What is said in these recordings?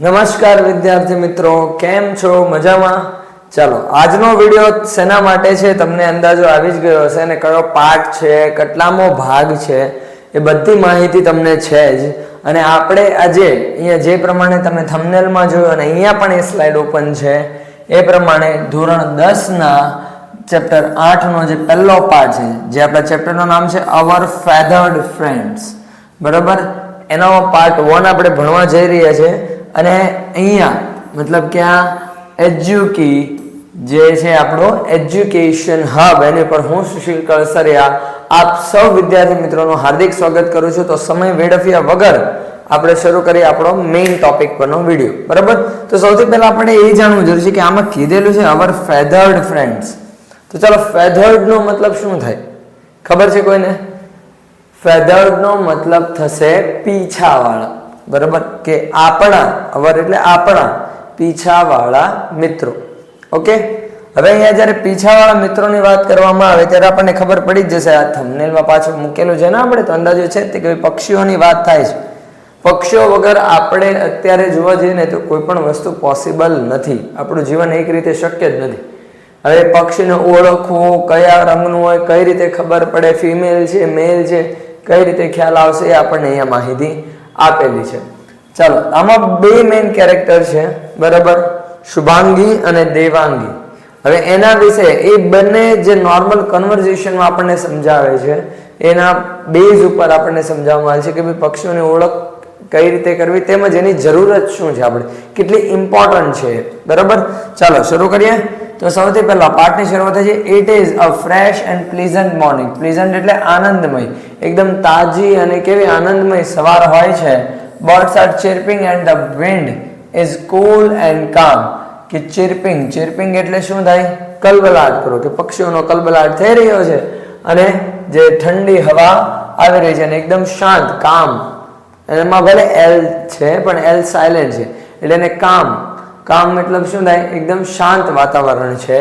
નમસ્કાર વિદ્યાર્થી મિત્રો, કેમ છો? મજામાં? ચાલો, આજનો વીડિયો શેના માટે છે તમને અંદાજો આવી જ ગયો હશે અને કયો પાર્ટ છે, કેટલામો ભાગ છે, એ બધી માહિતી તમને છે જ. અને આપણે આજે અહીંયા જે પ્રમાણે તમે થંબનેલમાં જોયું અને અહીંયા પણ એ સ્લાઇડ ઓપન છે, એ પ્રમાણે ધોરણ દસના ચેપ્ટર આઠનો જે પહેલો પાર્ટ છે, જે આપણા ચેપ્ટરનું નામ છે અવર ફેધર્ડ ફ્રેન્ડ્સ બરાબર? એનો પાર્ટ વન આપણે ભણવા જઈ રહ્યા છે. અને અહીંયા મતલબ કે આ એજ્યુકી જે છે આપણો એજ્યુકેશન હબ, એની પર હું સુશીલ કળસરિયા આપ સૌ વિદ્યાર્થી મિત્રોનું હાર્દિક સ્વાગત કરું છું. તો સમય વેડફ્યા વગર આપણે શરૂ કરીએ આપણો મેઇન ટોપિક પરનો વીડિયો બરાબર? તો સૌથી પહેલા આપણે એ જાણવું જરૂરી છે કે આમાં કીધેલું છે અવર ફેધર્ડ ફ્રેન્ડ્સ તો ચાલો ફેધર્ડનો મતલબ શું થાય? ખબર છે કોઈને? ફેધર્ડનો મતલબ થશે પીછાવાળા. બરાબર? કે આપણા, અવર એટલે આપણા પીછાવાળા મિત્રો. ઓકે? હવે અહીંયા જ્યારે પીછાવાળા મિત્રોની વાત કરવામાં આવે ત્યારે આપણને ખબર પડી જ જશે. આ થંબનેલમાં પાછળ મૂકેલું છે ને આપણે? તો અંદાજો છે તે કે પક્ષીઓની વાત થાય છે. પક્ષીઓ વગર આપણે અત્યારે જોવા જઈએ ને તો કોઈ પણ વસ્તુ પોસિબલ નથી. આપણું જીવન એક રીતે શક્ય જ નથી. હવે પક્ષીને ઓળખવું, કયા રંગનું હોય, કઈ રીતે ખબર પડે? ફિમેલ છે મેલ છે, કઈ રીતે ખ્યાલ આવશે એ આપણને અહીંયા માહિતી આપેલી છે. ચાલો, આમાં બે મેઇન કેરેક્ટર છે, બરાબર? શુભાંગી અને દેવાંગી. હવે એના વિશે, એ બંને જે નોર્મલ કન્વર્ઝેશનમાં આપણને સમજાવે છે, એના બેઝ ઉપર આપણને સમજાવવામાં આવે છે કે ભાઈ પક્ષીઓની ઓળખ કઈ રીતે કરવી, તેમજ એની જરૂરત શું છે આપણે? કેટલી ઇમ્પોર્ટન્ટ છે બરાબર? ચાલો, શરૂ કરીએ. તો સૌથી પહેલા પાઠની શરૂઆત થાય છે. It is a fresh and pleasant morning pleasant એટલે આનંદમય. એકદમ તાજી અને કેવી આનંદમય સવાર હોય છે. Birds are chirping and the wind is cool and calm કે ચિર્પિંગ ચિર્પિંગ એટલે શું થાય? કલબલાટ કરો કે પક્ષીઓનો કલબલાટ થઈ રહ્યો છે. અને જે ઠંડી હવા આવી રહી છે અને એકદમ શાંત કામ એમાં ભલે એલ છે, પણ એલ સાયલેન્ટ છે. એટલે એને કામ કામ મતલબ શું થાય? એકદમ શાંત વાતાવરણ છે.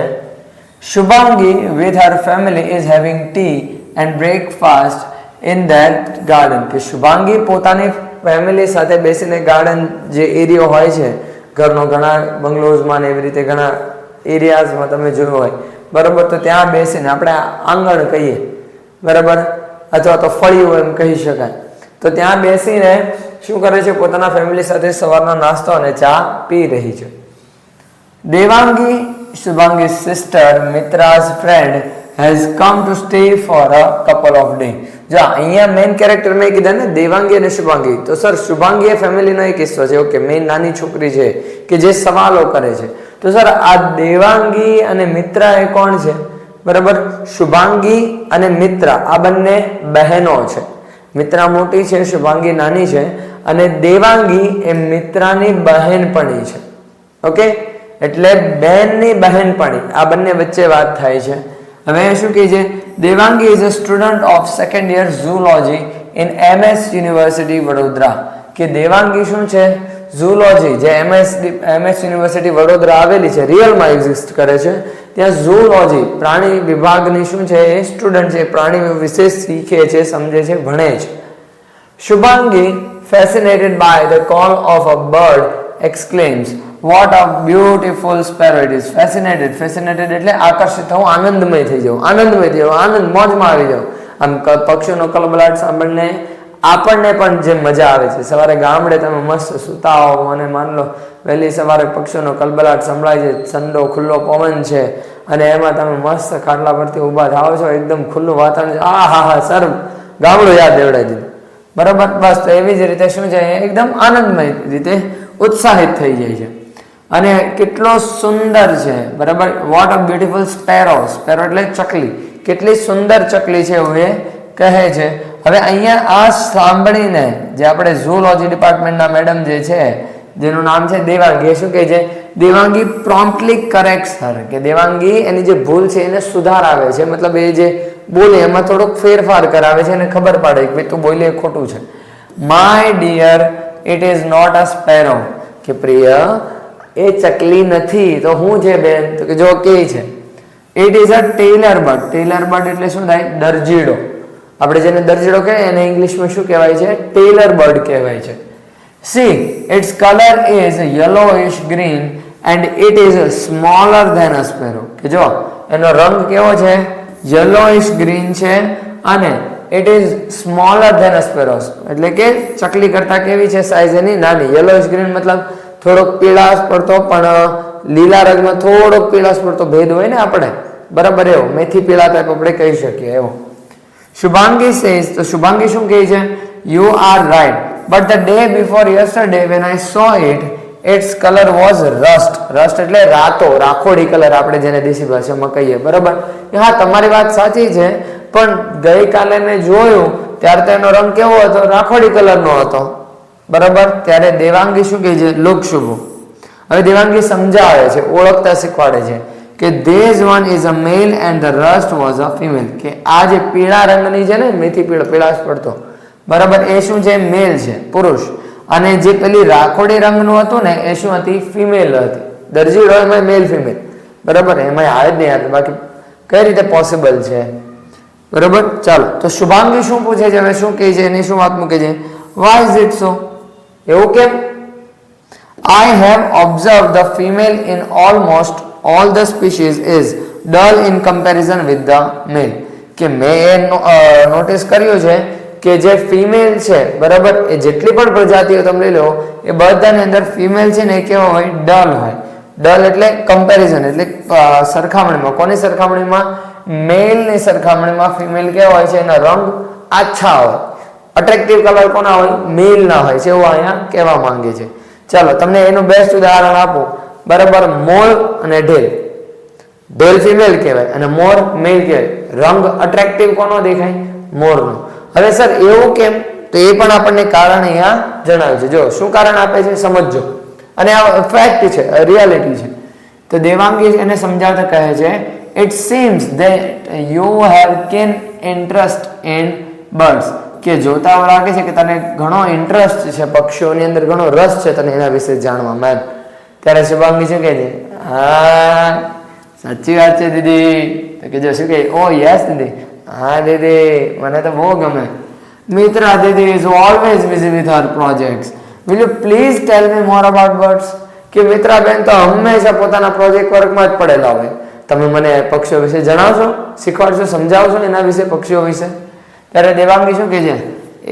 Shubhangi with her family is having tea and breakfast in that garden કે શુભાંગી પોતાની ફેમિલી સાથે બેસીને ગાર્ડન જે એરિયો હોય છે, ઘરનો ઘણા બંગલોઝમાં ને એવી રીતે ઘણા એરિયાઝમાં તમે જોયું હોય, બરાબર? તો ત્યાં બેસીને આપણે આંગણ કહીએ, બરાબર? અથવા તો ફળિયું એમ કહી શકાય. તો ત્યાં બેસીને શું કરે છે? પોતાના ફેમિલી સાથે સવારનો નાસ્તો અને ચા પી રહી છે. Devangi Shubhangi sister Mitra's friend has come to stay for a couple of day જો અહીંયા મેઇન કેરેક્ટર મેં કીધા ને, દેવાંગી અને શુભાંગી. તો સર શુભાંગી એ ફેમિલીનો એક કિસ્સો છે. ઓકે મેઇન નાની છોકરી છે કે જે સવાલો કરે છે. તો સર આ દેવાંગી અને મિત્રા એ કોણ છે? બરાબર? શુભાંગી અને મિત્રા. આ બંને બહેનો છે. મિત્રા મોટી છે, શુભાંગી નાની છે. અને દેવાંગી એ મિત્રાની બહેનપણી છે. ઓકે? એટલે બહેનની બહેનપણી આ બંને વચ્ચે વાત થાય છે. હવે શું કહે છે? Devangi is a student of second year zoology in MS university Vadodara. કે દેવાંગી શું છે? ઝૂલોજી જે એમએસ એમએસ યુનિવર્સિટી વડોદરા આવેલી છે. રિયલમાં એક્ઝિસ્ટ કરે છે. ત્યાં ઝૂલોજી પ્રાણી વિભાગની શું છે? એ સ્ટુડન્ટ છે. પ્રાણી વિશે શીખે છે, સમજે છે, ભણે છે. Shubhangi fascinated by the call of a bird, exclaims, what a beautiful sparrow it is fascinated fascinated એટલે આકર્ષિત થવું આનંદમય થઈ જવું આનંદમય થઈ જવું આનંદ મોજમાં આવી જવું. આમ પક્ષીઓનો કલબલાટ સાંભળીને આપણને પણ જે મજા આવે છે. સવારે ગામડે તમે મસ્ત સૂતા હો અને માન લો વહેલી સવારે પક્ષીઓનો કલબલાટ સંભળાય છે ઠંડો ખુલ્લો પવન છે અને એમાં તમે મસ્ત ખાટલા પરથી ઊભા થાવ છો એકદમ ખુલ્લું વાતાવરણ આ હા હા સર ગામડું યાદ દેવડાય બરાબર? બસ, તો એવી જ રીતે શું છે એકદમ આનંદમય રીતે ઉત્સાહિત થઈ જાય છે. અને કેટલો સુંદર છે, બરાબર? What a beautiful sparrow sparrow એટલે ચકલી. કેટલી સુંદર ચકલી છે એવું એ કહે છે. હવે અહીંયા આ સાંભળીને જે આપણે ઝૂલોજી ડિપાર્ટમેન્ટના મેડમ જે છે જેનું નામ છે દેવાંગી. એ શું કહે છે? દેવાંગી પ્રોમ્પ્ટલી કરેક્ટ સર કે દેવાંગી એની જે ભૂલ છે એને સુધારાવે છે. મતલબ એ જે બોલે એમાં થોડોક ફેરફાર કરાવે છે અને ખબર પડે કે ભાઈ તું બોલે એ ખોટું છે. My dear it is not a sparrow કે પ્રિય, એ ચકલી નથી. તો હું છે બેન? તો કે જો કે છે. It is a tailor bird tailor bird એટલે શું થાય? દરજીડો. આપણે જેને દરજીડો કહીએ એને ઇંગ્લિશમાં શું કહેવાય છે? ટેલર બર્ડ કહેવાય છે. See, its color is yellowish green and it is smaller than a sparrow. કે જો એનો રંગ કેવો છે? Yellowish green છે અને it is smaller than a sparrow એટલે કે ચકલી કરતા કેવી છે સાઈઝ એની? નાની. યલોઇશ ગ્રીન મતલબ થોડોક પીળાશ પડતો પણ લીલા રંગમાં થોડોક પીળાશ પડતો ભેદ હોય ને આપણે? બરાબર એવો. મેથી પીળા ટાઈપ આપણે કહી શકીએ. એવો. શુભાંગી સેઝ તો શુભાંગી શું કહે છે? You are right but the day before yesterday when I saw it its colour was rust rust એટલે રાતો, રાખોડી કલર આપણે જેને દેશી ભાષામાં કહીએ, બરાબર? હા, તમારી વાત સાચી છે, પણ ગઈકાલે મેં જોયું, ત્યારે તો એનો રંગ કેવો હતો? રાખોડી કલરનો હતો. બરાબર? ત્યારે દેવાંગી શું કહે છે? લુક શુભ. હવે દેવાંગી સમજાવે છે, ઓળખતા શીખવાડે છે કે this one is a male and the rust was a female કે આ જે પીળા રંગની છે ને, મેથી પીળો, પીળાશ પડતો. બરાબર? એ શું છે? મેલ છે, પુરુષ. અને જે પેલી રાખોડી રંગનું હતું ને, એ શું હતી? ફિમેલ હતી. દરજી રોયમાં મેલ, ફિમેલ. બરાબર? એમાં આવે જ નહીં આવે બાકી કઈ રીતે પોસિબલ છે? બરાબર? ચાલો. તો શુભાંગી શું પૂછે છે? હવે શું કહે છે? એની શું વાત મૂકે છે? વાય ઇઝ ઇટ સો એવું કેમ? I have observe the female in almost all the species is dull in comparison with the male કે મેં એ નોટિસ કર્યું છે કે જે ફિમેલ છે, બરાબર? એ જેટલી પણ પ્રજાતિઓ તમે લઈ લો, એ બધાની અંદર ફિમેલ છે ને એ કેવો હોય? ડલ હોય. ડલ એટલે કમ્પેરિઝન એટલે સરખામણીમાં. કોની સરખામણીમાં? મેલની સરખામણીમાં ફિમેલ કેવા હોય છે? એના રંગ આછા હોય. અટ્રેક્ટિવ કલર કોના હોય? મેલ ના હોય છે, એવું અહીંયા કહેવા માંગે છે. ચાલો, તમને એનું બેસ્ટ ઉદાહરણ આપો. બરાબર, મોર અને ઢેલ. ઢેલ ફિમેલ કહેવાય અને મોર મેલ કહેવાય. રંગ અટ્રેક્ટિવ કોનો દેખાય? મોરનો. હવે સર, એવું કેમ? તો એ પણ આપણને કારણ અહીંયા જણાવ્યું છે. જો, શું કારણ આપે છે? સમજજો. અને આ ફેક્ટ છે રિયાલિટી છે. તો દેવાંગી એને સમજાવતા કહે છે it seems that you have keen interest in birds કે જોતા લાગે છે કે તને ઘણો ઇન્ટરેસ્ટ છે, પક્ષીઓની અંદર ઘણો રસ છે તને એના વિશે જાણવામાં ત્યારે શુભાંગી શું કહે છે? હા, સાચી વાત છે દીદી. તો કે જો શું કહે? Oh yes didi. હા દીદી મને તો બહુ ગમે. Mitra didi is always busy with her projects will you please tell me more about birds કે મિત્રા બેન તો હંમેશા પોતાના પ્રોજેક્ટ વર્કમાં જ પડેલા હોય. તમે મને પક્ષીઓ વિશે જણાવશો? શીખવાડશો? સમજાવશો એના વિશે પક્ષીઓ વિશે? ત્યારે દેવાંગી શું કહે છે?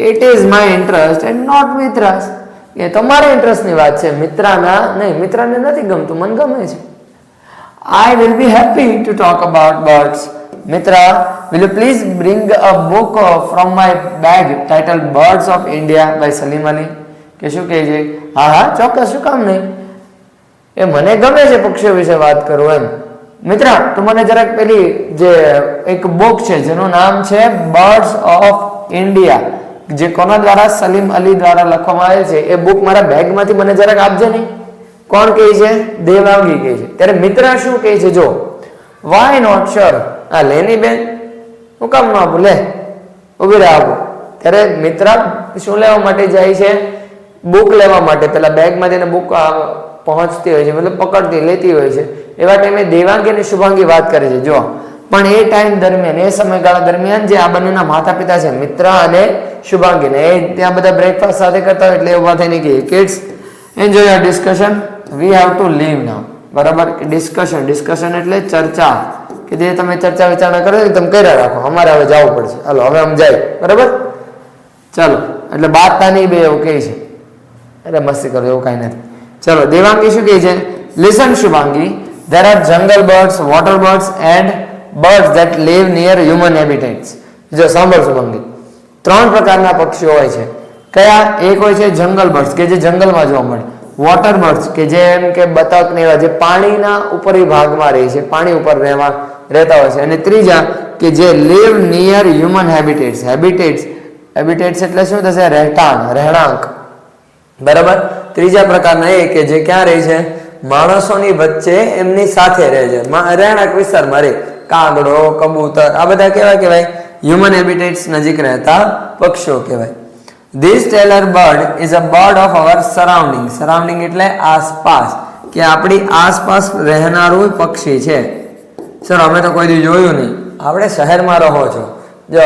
It is my interest and not Mitra's. એ તમારા ઇન્ટરેસ્ટની વાત છે. મિત્રાના નહીં મિત્રાને નથી ગમતું. મને ગમે છે. I will be happy to talk about birds Mitra, will you please bring a book from my bag titled Birds of India by Salim Ali? કે શું કહે છે? હા હા, ચોક્કસ, શું કામ નહીં? એ મને ગમે છે પક્ષીઓ વિશે વાત કરું એમ. મિત્ર, તો મને જરાક પેલી જે એક બુક છે, જેનું નામ છે બર્ડ્સ ઓફ ઇન્ડિયા જે કોના દ્વારા સલીમ અલી દ્વારા લખવામાં આવેલ છે, એ બુક મારા બેગમાંથી મને જરાક આપજે નહીં કોણ કહે છે? દેવાંગી કહે છે. ત્યારે મિત્ર શું કહે છે, જો? વાય નોટ શ્યોર આ લેની બેન. હું કામ ન આપું? ઊભી રહે આપું ત્યારે મિત્ર શું લેવા માટે જાય છે? બુક લેવા માટે. પેલા બેગમાંથી એને બુક પહોંચતી હોય છે, મતલબ પકડતી, લેતી હોય છે. એવા ટાઈમે દેવાંગી અને શુભાંગી વાત કરે છે. જો પણ એ ટાઈમ દરમિયાન, એ સમયગાળા દરમિયાન જે આ બંનેના માતા પિતા છે, મિત્ર અને શુભાંગી ને, એ ત્યાં બધા બ્રેકફાસ્ટ સાથે કરતા હોય એટલે ઊભા થઈને કહે kids enjoy your discussion we have to leave now બરાબર? ડિસ્કશન ડિસ્કશન એટલે ચર્ચા. કે જે તમે ચર્ચા વિચારણા કરો એ તમે કર્યા રાખો. અમારે હવે જવું પડશે. હાલો, હવે આમ જાય. બરાબર? ચાલો, એટલે બાતાની બે એવું કહે છે. અરે મસ્તી કરો, એવું કાંઈ નથી. ચલો, દેવાંગી શું કહે છે? Listen Shubhangi, there are jungle birds, water birds and birds that live near human habitats. જો, સાંભળ શુભાંગી. ત્રણ પ્રકારના પક્ષીઓ હોય છે. કયા? એક હોય છે જંગલ બર્ડ્સ કે જે જંગલમાં જોવા મળે. વોટર બર્ડ્સ કે જે એમ કે બતક ને એવા જે પાણીના ઉપરી ભાગમાં રહે છે, પાણી ઉપર રહેવા રહેતા હોય છે. અને ત્રીજા કે જે live near human habitats habitats habitats એટલે શું થશે? રહેઠાણ, રહેણાંક. બરાબર? ત્રીજા પ્રકારના એ કે જે ક્યાં રહે છે? માણસોની વચ્ચે એમની સાથે રહે છે. રહેણાંક વિસ્તારમાં રહે કાગડો, કબૂતર, આ બધા કેવા કહેવાય? હ્યુમન હેબિટેટ્સ નજીક રહેતા પક્ષીઓ કહેવાય. This tailor bird is a bird of our surrounding surrounding એટલે આસપાસ, કે આપણી આસપાસ રહેનારું પક્ષી છે. સર અમે તો કોઈ દી જોયું નહીં. આપણે શહેરમાં રહો છો. જો,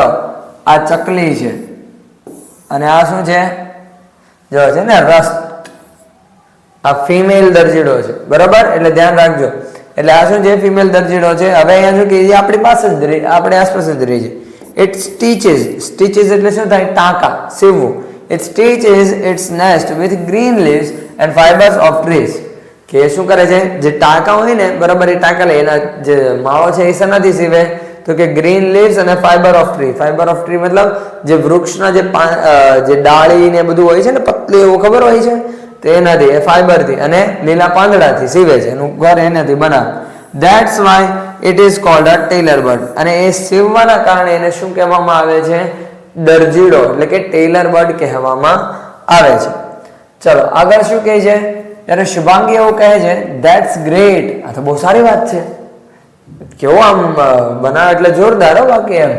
આ ચકલી છે. અને આ શું છે? જો, છે ને રસ આ ફિમેલ દરજીડો છે. બરાબર? એટલે ધ્યાન રાખજો. એટલે આ શું છે? ફિમેલ દરજીડો છે. હવે અહીંયા શું કે આપણી પાસે જ રહી, આપણી આસપાસ જ રહી છે. ઇટ સ્ટીચીસ સ્ટીચીસ એટલે શું થાય? ટાંકા. સીવવું. It stitches its nest with green leaves and fibres of trees કે શું કરે છે? જે ટાંકા હોય ને, બરાબર એ ટાંકા લે, એના જે માળો છે, એ શેનાથી સીવે? તો કે ગ્રીન લીવ્સ અને fibre of tree fibre of tree મતલબ જે વૃક્ષના જે જે ડાળી ને બધું હોય છે ને, પતલી એવું ખબર હોય છે? તો એનાથી, એ ફાઇબરથી અને લીલા પાંદડાથી સીવે છે. એનું ઘર એનાથી બનાવે. That's why it is called a tailor bird અને એ સીવવાના કારણે એને શું કહેવામાં આવે છે? દરજીડો, એટલે કે ટેલર બર્ડ કહેવામાં આવે છે. ચલો, આગળ શું કહે છે? ત્યારે શુભાંગી એવું કહે છે ધેટ્સ ગ્રેટ આ તો બહુ સારી વાત છે. કેવો આમ બનાવે એટલે જોરદાર હો બાકી એમ.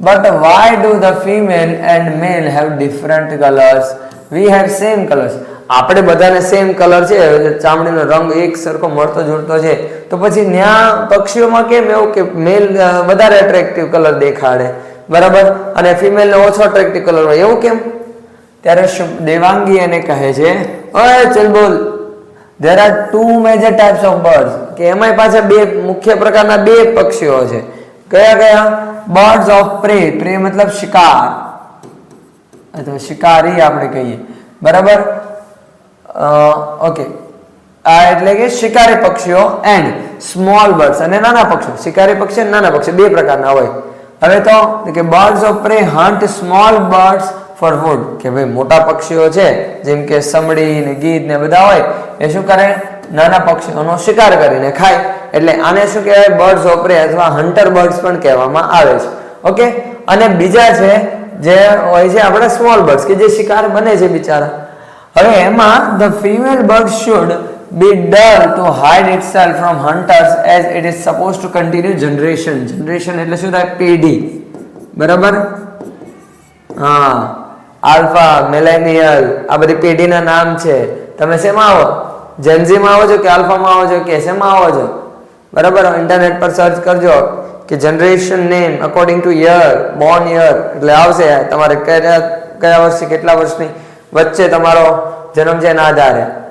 But why do the female and male have different colours we have same colours આપણે બધાને સેમ કલર છે, ચામડીનો રંગ એક સરખો મળતો જોડતો છે. તો પછી ન્યા પક્ષીઓમાં કેમ એવું કે મેલ વધારે એટ્રેક્ટિવ કલર દેખાડે? બરાબર? અને ફિમેલને ઓછો એટ્રેક્ટિવ કલર હોય. એવું કેમ? ત્યારે દેવાંગી એને કહે છે, ઓય, ચલ બોલ. There are two major types of birds કે એમાંય પાછા બે મુખ્ય પ્રકારના બે પક્ષીઓ છે. કયા કયા? બર્ડ્સ ઓફ પ્રે પ્રે મતલબ શિકાર. અથવા શિકારી આપણે કહીએ. બરાબર? ઓકે આ એટલે કે શિકારી પક્ષીઓ એન્ડ સ્મોલ બર્ડ્સ અને નાના પક્ષીઓ. શિકારી પક્ષી અને નાના પક્ષી બે પ્રકારના હોય. હવે તો કે birds of prey hunt small birds for food કે ભાઈ મોટા પક્ષીઓ છે, જેમ કે સમડી ને ગીધ ને બધા હોય, એ શું કરે? નાના પક્ષીઓનો શિકાર કરીને ખાય. એટલે આને શું કહેવાય? બર્ડ્સ ઓફ પ્રે અથવા હન્ટર બર્ડ્સ પણ કહેવામાં આવે છે. ઓકે અને બીજા છે, જે હોય છે આપણે સ્મોલ બર્ડ્સ કે જે શિકાર બને છે બિચારા. હવે એમાં the female bird should be dull to hide itself from hunters as it is suppose to continue generation generation એટલે શું થાય? પેઢી. બરાબર? હા. આલ્ફા મેલેનિયલ આ બધી પેઢીના નામ છે. તમે શેમાં આવો? જેન્ઝીમાં આવો છો કે આલ્ફામાં આવો છો કે શેમાં આવો છો? બરાબર? ઇન્ટરનેટ પર સર્ચ કરજો કે generation name according to year born year એટલે આવશે. તમારે કયા કયા વર્ષથી કેટલા વર્ષની વચ્ચે તમારો જન્મ છે.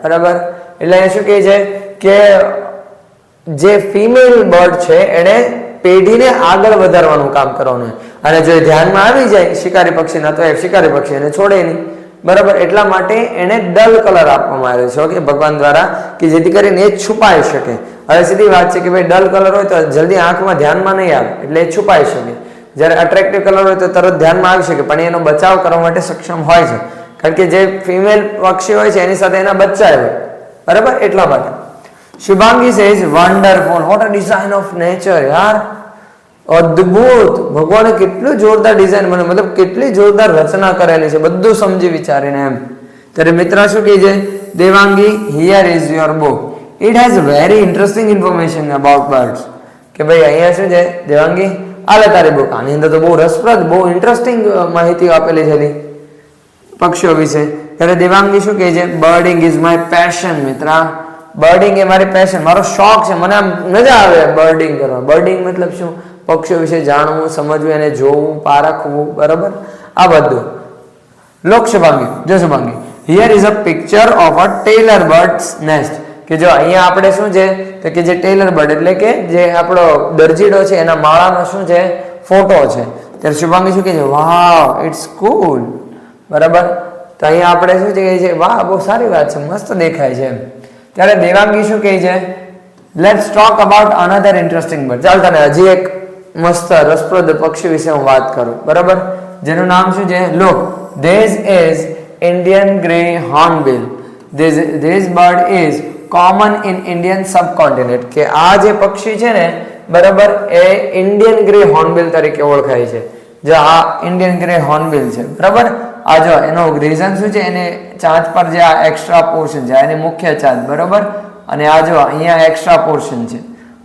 બરાબર? એટલે અહીંયા શું કહે છે કે જે ફિમેલ બર્ડ છે એણે પેઢીને આગળ વધારવાનું કામ કરવાનું અને જો ધ્યાનમાં આવી જાય, શિકારી પક્ષીના તો એ શિકારી પક્ષી એને છોડે નહીં. બરાબર? એટલા માટે એને ડલ કલર આપવામાં આવ્યો છે. ઓકે? ભગવાન દ્વારા કે જેથી કરીને એ છુપાઈ શકે. હવે સીધી વાત છે કે ભાઈ ડલ કલર હોય તો જલ્દી આંખમાં ધ્યાનમાં નહીં આવે, એટલે એ છુપાઈ શકે. જ્યારે અટ્રેક્ટિવ કલર હોય તો તરત ધ્યાનમાં આવી શકે, પણ એનો બચાવ કરવા માટે સક્ષમ હોય છે. કારણ કે જે ફિમેલ પક્ષી હોય છે, એની સાથે એના બચ્ચા હોય. બરાબર? એટલા માટે. Shubhangi says wonderful what a design of nature યાર. અદ્ભુત. ભગવાને કેટલું જોરદાર ડિઝાઇન બને મતલબ કેટલી જોરદાર રચના કરેલી છે. બધું સમજી વિચારીને એમ. ત્યારે મિત્ર શું કહે છે? Devangi here is your book it has very interesting information about birds કે ભાઈ, અહીંયા શું છે? દેવાંગી આલે તારી બુક આની અંદર તો બહુ રસપ્રદ, બહુ ઇન્ટરેસ્ટિંગ માહિતી આપેલી છે પક્ષીઓ વિશે. ત્યારે દેવાંગી શું કહે છે? બર્ડિંગ ઇઝ માય પેશન મિત્રા. બર્ડિંગ એ મારી પેશન મારો શોખ છે. મને આમ મજા આવે બર્ડિંગ કરવા. બર્ડિંગ મતલબ શું? પક્ષીઓ વિશે જાણવું, સમજવું એને જોવું, પારખવું, બરાબર? આ બધું. લોક શુભાંગી જો Shubhangi here is a picture of a tailor bird's nest કે જો અહીંયા આપણે શું છે? તો કે જે ટેલર બર્ડ એટલે કે જે આપણો દરજીડો છે, એના માળાનો શું છે? ફોટો છે. ત્યારે શુભાંગી શું કહે છે? વાવ ઇટ્સ કુલ બરાબર? તો અહીંયા આપણે શું કહે છે વાહ, બહુ સારી વાત છે, મસ્ત દેખાય છે ત્યારે દેવાંગી શું કહે છે? Let's talk about another interesting bird ચાલ તને હજી એક મસ્ત, રસપ્રદ પક્ષી વિશે હું વાત કરું. બરાબર? જેનું નામ શું છે? લો this is Indian grey hornbill this this bird is common in Indian subcontinent કે આ જે પક્ષી છે ને, બરાબર, એ ઇન્ડિયન ગ્રે હોર્નબિલ તરીકે ઓળખાય છે. જે આ ઇન્ડિયન ગ્રે હોર્નબિલ છે. બરાબર? આ જો એનો રીઝન શું છે? એને ચાંચ પર જે આ એક્સ્ટ્રા પોર્શન છે એની મુખ્ય ચાંચ બરાબર? અને આ જો અહીંયા એક્સ્ટ્રા પોર્શન છે.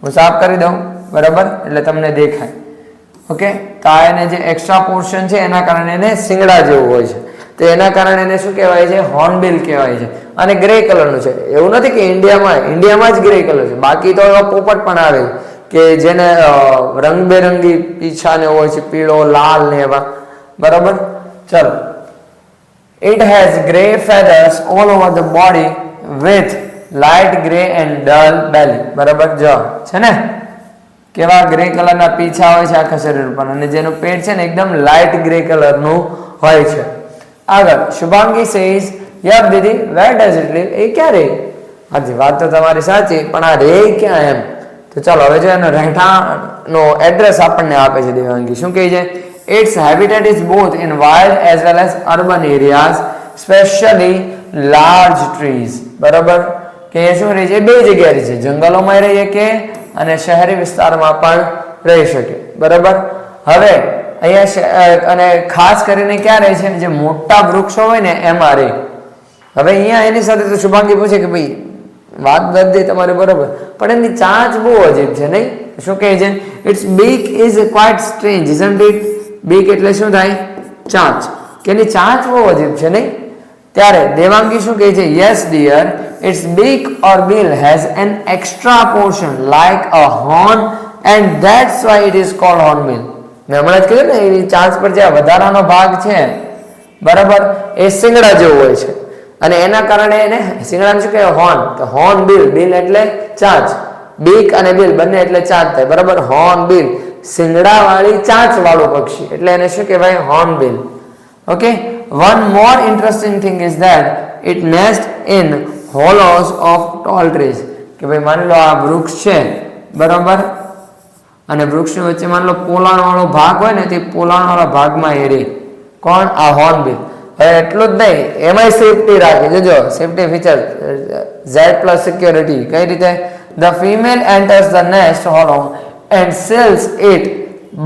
હું સાફ કરી દઉં, બરાબર? એટલે તમને દેખાય. ઓકે? તો આ એને જે એક્સ્ટ્રા પોર્શન છે, એના કારણે એને શિંગડા જેવું હોય છે. તો એના કારણે એને શું કહેવાય છે? હોર્નબિલ કહેવાય છે. અને ગ્રે કલરનું છે. એવું નથી કે ઇન્ડિયામાં ઇન્ડિયામાં જ ગ્રે કલર છે. બાકી તો એવો પોપટ પણ આવે કે જેને રંગબેરંગી પીછાને હોય છે, પીળો, લાલ ને એવા. બરાબર? ચલો. It has grey feathers all over the body with light grey and dull belly. બરાબર? જો, છે ને? કેવા ગ્રે કલરના પીછા હોય છે આખા શરીર પર અને જેનું પેટ છે ને એકદમ લાઇટ ગ્રે કલરનું હોય છે. આગળ, Shubhangi says yup didi where does it live એ ક્યાં રે હાજી, વાત તો તમારી સાચી, પણ આ રે ક્યાં એમ? તો ચાલો, હવે જો એનો રહેઠાણનો એડ્રેસ આપણને આપે છે દેવાંગી. શું કહે છે? Its habitat is both in wild as well as urban areas especially large trees બરાબર? કે એ શું રહે છે? બે જગ્યાએ રહે છે. જંગલોમાં રહી શકે અને શહેરી વિસ્તારમાં પણ રહી શકે. બરાબર? હવે અહીંયા અને ખાસ કરીને ક્યાં રહે છે? જે મોટા વૃક્ષો હોય ને, એમાં રહે. હવે અહીંયા એની સાથે તો શુભાંગી પૂછે કે ભાઈ, વાત બધી તમારી બરાબર. પણ એની ચાંચ બહુ અજીબ છે, નહીં? શું કહે છે? It's beak is quite strange isn't it beak એટલે શું થાય? ચાંચ કે એની ચાંચ બહુ અજીબ છે, નહીં? ત્યારે દેવાંગી શું કહે છે? Yes dear its beak or bill has an extra portion like a horn and that's why it is called horn bill મેં હમણાં જ કહ્યું ને, એની ચાંચ પર જે વધારાનો ભાગ છે, બરાબર? એ સિંગડા જેવું હોય છે. અને એના કારણે એને શિંગડાને શું કહેવાય? હોર્ન તો હોર્ન બિલ બિલ એટલે ચાંચ. બીક અને બિલ બંને એટલે ચાંચ થાય, બરાબર? હોર્ન બિલ શિંગડા ચાંચવાળું પક્ષી. એટલે એને શું કહેવાય? Hornbill. Okay one more interesting thing is that it nest in hollows of tall trees કે ભાઈ, માની લો આ વૃક્ષ છે, બરાબર? અને વૃક્ષની વચ્ચે માની લો પોલાણવાળો ભાગ હોય ને, તે પોલાણવાળા ભાગમાં એ રે. કોણ? આ હોર્નબિલ. હવે એટલું જ નહીં, એમાંય સેફટી રાખે. જોજો safety feature Z plus security કઈ રીતે? The female enters the nest hollow and seals it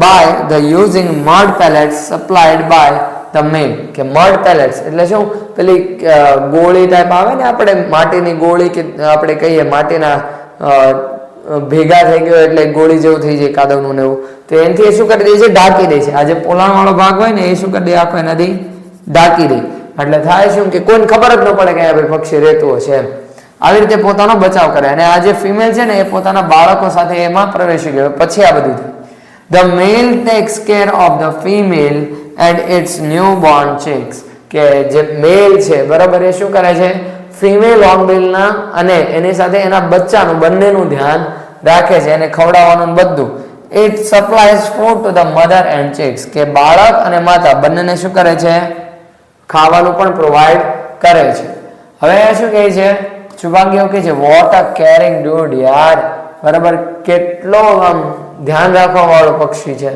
by the using mud pellets supplied by the mill. કે મડ પેલેટ્સ એટલે શું? પેલી ગોળી ટાઈપ આવે ને આપણે માટીની ગોળી કે આપણે કહીએ માટીના ભેગા થઈ ગયો એટલે ગોળી જેવું થઈ જાય કાદવનું ને એવું. તો એનાથી એ શું કરી દે છે? ઢાંકી દે છે. આ જે પોલાણ વાળો ભાગ હોય ને એ શું કરી દે? આખો એનાથી ઢાંકી દે. એટલે થાય શું કે કોઈને ખબર જ ન પડે કે આ ભાઈ પક્ષી રહેતું હશે એમ. આવી રીતે પોતાનો બચાવ કરે. અને આ જે ફિમેલ છે ને, એ પોતાના બાળકો સાથે એમાં પ્રવેશી ગયો. પછી આ બધું the male takes care of the female and its new born chicks કે જે મેલ છે, બરાબર, એ શું કરે છે? ફિમેલ હોર્નબિલના અને એની સાથે એના બચ્ચાનું, બંનેનું ધ્યાન રાખે છે એને ખવડાવવાનું બધું. It supplies food to the mother and chicks કે બાળક અને માતા બંનેને શું કરે છે? ખાવાનું પણ પ્રોવાઈડ કરે છે. હવે શું કહે છે? શુભાંગી કે છે વોટ અ કેરિંગ ડૂડ યાર. બરાબર, કેટલો આમ ધ્યાન રાખવા વાળો પક્ષી છે.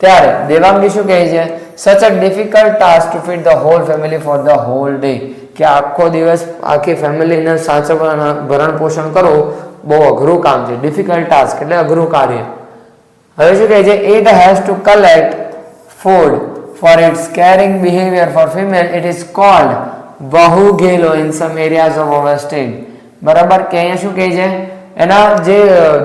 ત્યારે દેવાંગી શું કહે છે? Such a difficult task to feed the whole family for the whole day કે આખો દિવસ આખી ફેમિલીને સાચવવા ભરણ પોષણ કરવું બહુ અઘરું કામ છે. ડિફિકલ્ટ ટાસ્ક એટલે અઘરું કાર્ય. હવે શું કહે છે? It has to collect food for its caring behaviour for female it is called બહુ ઘેલો in some areas of our state બરાબર કે અહીંયા શું કહે છે? એના જે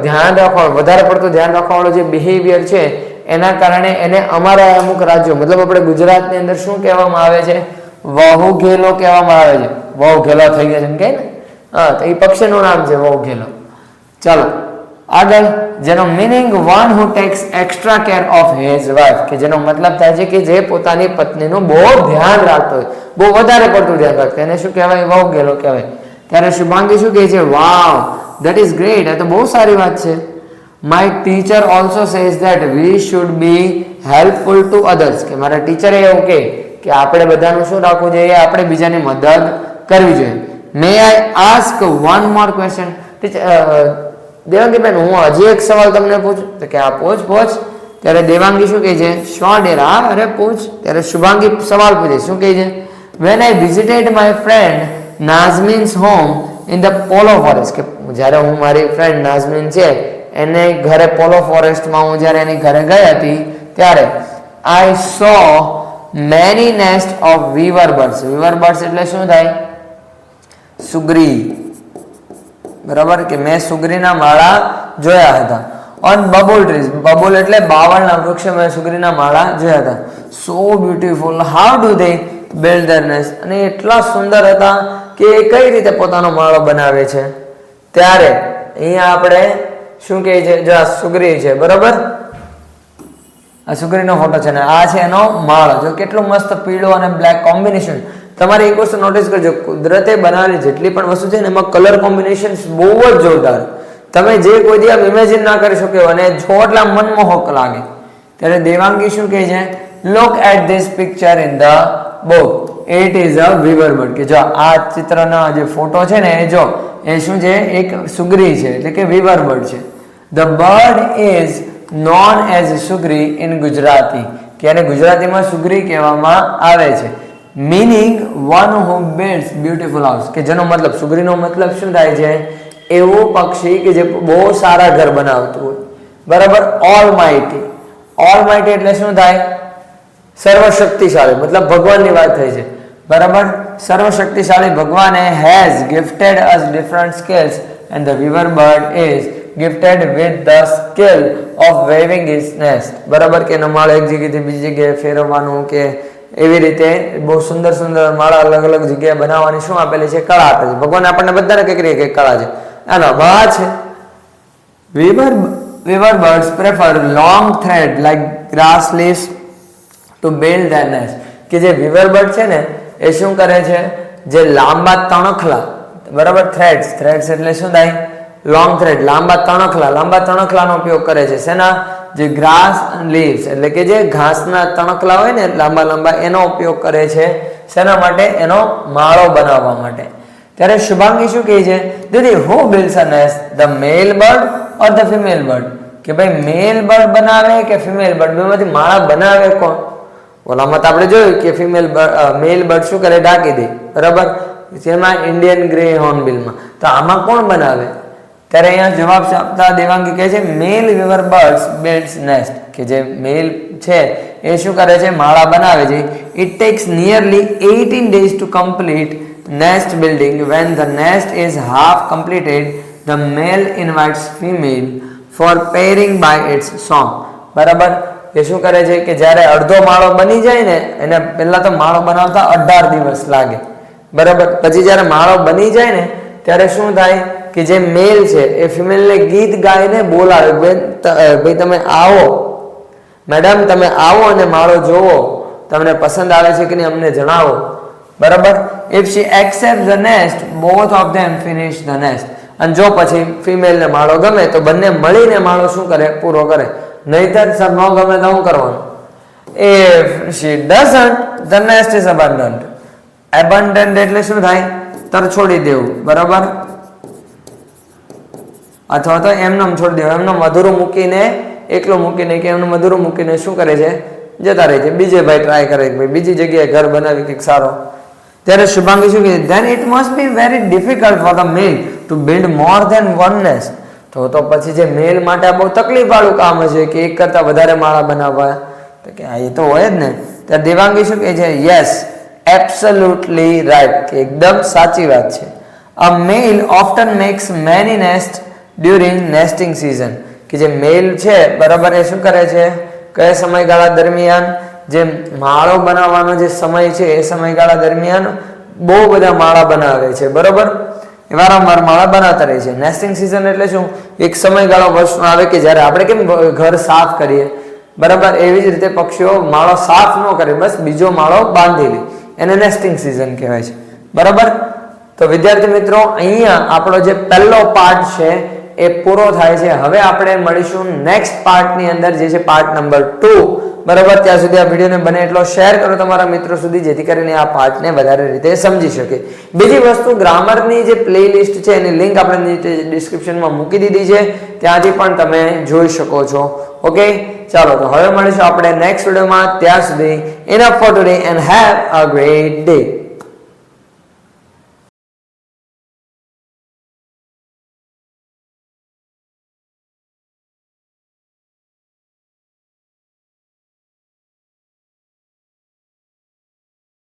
ધ્યાન રાખવા, વધારે પડતું ધ્યાન રાખવાવાળો જે બિહેવિયર છે, એના કારણે એને અમારા અમુક રાજ્યો, મતલબ આપણે ગુજરાતની અંદર શું કહેવામાં આવે છે? વહુ ઘેલો કહેવામાં આવે છે. વહુ ઘેલો થઈ ગયો છે એમ કહે ને? હા, તો એ પક્ષીનું નામ છે વહુ ઘેલો ચાલો. આગળ, જેનો meaning one who takes extra care of his wife કે જેનો મતલબ થાય છે કે જે પોતાની પત્નીનું બહુ ધ્યાન રાખતો હોય, બહુ વધારે પડતું ધ્યાન રાખતો. એને શું કહેવાય? વહુ ગેલો કહેવાય. ત્યારે શુભાંગી શું કહે છે? વાવ દેટ ઇઝ ગ્રેટ આ તો બહુ સારી વાત છે. My teacher also says that we should be helpful to others કે મારા ટીચરે એવું કહે કે આપણે બધાનું શું રાખવું જોઈએ? આપણે બીજાની મદદ કરવી જોઈએ. May I ask one more question Devangiben હું હજી એક સવાલ તમને પૂછું. તો કે આ પૂછ પૂછ. ત્યારે દેવાંગી શું કહે છે? ડેર. અરે, પૂછ. ત્યારે શુભાંગી સવાલ પૂછે, શું કહે છે? When I visited my friend Nazmin's home in the Polo forest કે, જ્યારે હું મારી ફ્રેન્ડ નાઝમીન છે, એને ઘરે પોલો ફોરેસ્ટમાં હું જ્યારે એની ઘરે ગઈ હતી, ત્યારે I saw many nest of weaver birds weaver birds એટલે શું થાય? સુગ્રી. બરાબર? કે મેં સુગરીના માળા જોયા હતા. ઓન બબુલ ટ્રીઝ બબુલ એટલે બાવળના વૃક્ષે મેં સુગરીના માળા જોયા હતા. So beautiful how do they build there અને એટલા સુંદર હતા કે એ કઈ રીતે પોતાનો માળો બનાવે છે? ત્યારે અહીંયા આપણે શું કહે છે? જો આ સુગરી છે, બરાબર? આ સુગરીનો ફોટો છે ને, આ છે એનો માળો. જો કેટલું મસ્ત પીળો અને બ્લેક કોમ્બિનેશન તમારે એક વસ્તુ નોટિસ કરજો, કુદરતે બનાવેલી જેટલી પણ વસ્તુ છે ને, એમાં કલર કોમ્બિનેશન બહુ જ જોરદાર. તમે જે કોઈ દી આમ ઇમેજિન ના કરી શકો અને જો એટલા મનમોહક લાગે. ત્યારે દેવાંગી શું કહે છે? Look at this picture in the book it is a weaverbird કે જો આ ચિત્રના જે ફોટો છે ને, એ જો, એ શું છે? એક સુગરી છે, એટલે કે વિવરબર્ડ છે. The bird is known as sugari in Gujarati કે એને ગુજરાતીમાં સુગરી કહેવામાં આવે છે. Meaning one who builds beautiful house કે જેનો મતલબ, સુગરીનો મતલબ શું થાય છે? એવું પક્ષી કે જે બહુ સારા ઘર બનાવતું હોય. બરાબર? ઓલ માઇટી ઓલ માઇટી એટલે શું થાય? સર્વશક્તિશાળી. મતલબ ભગવાનની વાત થઈ છે. બરાબર? સર્વશક્તિશાળી ભગવાને has gifted us different skills and the weaver bird is gifted with the skill of weaving is nest બરાબર? કે એનો માળો એક જગ્યાએથી બીજી જગ્યાએ ફેરવવાનું કે એવી રીતે બહુ સુંદર સુંદર માળા અલગ અલગ જગ્યાએ બનાવવાની શું આપેલી છે? કળા આપે છે. ભગવાન આપણને બધાને કંઈક ને કંઈક કળા છે. આનો બા છે. Weaver weaver birds prefer long thread like grass leaves to build their nest કે જે વિવર બર્ડ છે ને, એ શું કરે છે? જે લાંબા તણખલા, બરાબર? થ્રેડ્સ થ્રેડ્સ એટલે શું થાય? લોંગ થ્રેડ લાંબા તણખલા, લાંબા તણખલાનો ઉપયોગ કરે છે. શેના? જે ગ્રાસ લીવ્સ એટલે કે જે ઘાસના તણકલા હોય ને લાંબા લાંબા, એનો ઉપયોગ કરે છે. શેના માટે? એનો માળો બનાવવા માટે. ત્યારે શુભાંગી શું કહે છે? દીદી who builds a nest the male bird or the female bird કે ભાઈ મેલ બર્ડ બનાવે કે ફિમેલ બર્ડ બેમાંથી માળા બનાવે કોણ? ઓલામાં તો આપણે જોયું કે ફિમેલ મેલ બર્ડ શું કરે? ઢાંકી દે. બરાબર? જેમાં ઇન્ડિયન ગ્રે હોર્નબિલમાં તો આમાં કોણ બનાવે? ત્યારે અહીંયા જવાબ આપતા દેવાંગી કહે છે male weaver birds builds nest કે જે મેલ છે, એ શું કરે છે? માળા બનાવે છે. It takes nearly eighteen days to complete nest building when the nest is half completed the male invites female for pairing by its song બરાબર? એ શું કરે છે કે જ્યારે અડધો માળો બની જાય ને, એને પહેલાં તો માળો બનાવતા અઢાર દિવસ લાગે. બરાબર? પછી જ્યારે માળો બની જાય ને, ત્યારે શું થાય? કે જે મેલ છે, એ ફિમેલને ગીત ગાઈને બોલાવે. બેન ભાઈ, તમે આવો. મેડમ, તમે આવો અને માળો જોવો. તમને પસંદ આવે છે કે નહીં, અમને જણાવો. બરાબર? If she accept the nest both of them finish the nest અને જો પછી ફિમેલને માળો ગમે, તો બંને મળીને માળો શું કરે? પૂરો કરે. નહીતર સર, ન ગમે તો શું કરવાનું? If she doesn't the nest is abandoned abandoned એટલે શું થાય? તર છોડી દેવું. બરાબર? અથવા તો એમનેમ છોડી દેવું. એમને મધુરું મૂકીને, એકલું મૂકીને કે એમને મધુરું મૂકીને શું કરે છે? જતા રહે છે. બીજે ભાઈ ટ્રાય કરે કે ભાઈ બીજી જગ્યાએ ઘર બનાવી કંઈક સારો. ત્યારે શુભાંગી શું કહે then it must be very difficult for the male to build more than one nest તો તો પછી જે મેલ માટે બહુ તકલીફવાળું કામ હશે કે એક કરતાં વધારે માળા બનાવવા. તો કે એ તો હોય જ ને. ત્યારે દેવાંગી શું કહે છે? યસ એબ્સોલ્યુટલી રાઈટ કે એકદમ સાચી વાત છે. A male often makes many nest during nesting season કે જે મેલ છે, બરાબર, એ શું કરે છે? કયા સમયગાળા દરમિયાન જે માળો બનાવવાનો જે સમય છે, એ સમયગાળા દરમિયાન બહુ બધા માળા બનાવે છે, બરોબર? વારંવાર માળા બનાવતા રહે છે. નેસ્ટિંગ સિઝન એટલે શું? એક સમયગાળો વર્ષનો આવે કે જ્યારે આપણે કેમ ઘર સાફ કરીએ? બરાબર? એવી જ રીતે પક્ષીઓ માળો સાફ ન કરે, બસ બીજો માળો બાંધી લે. એને નેસ્ટિંગ સિઝન કહેવાય છે. બરાબર? તો વિદ્યાર્થી મિત્રો, અહીંયા આપણો જે પહેલો પાર્ટ છે એ પૂરો થાય છે. હવે આપણે મળીશું નેક્સ્ટ પાર્ટની અંદર, જે છે પાર્ટ નંબર ટુ બરાબર? ત્યાં સુધી આ વિડીયોને બને એટલો શેર કરો તમારા મિત્રો સુધી, જેથી કરીને આ પાર્ટને વધારે રીતે સમજી શકે. બીજી વસ્તુ, ગ્રામરની જે પ્લેલિસ્ટ છે, એની લિંક આપણે નીચે ડિસ્ક્રિપ્શનમાં મૂકી દીધી છે. ત્યાંથી પણ તમે જોઈ શકો છો. ઓકે ચાલો, તો હવે મળીશું આપણે નેક્સ્ટ વિડીયોમાં. ત્યાં સુધી enough for today and have a great day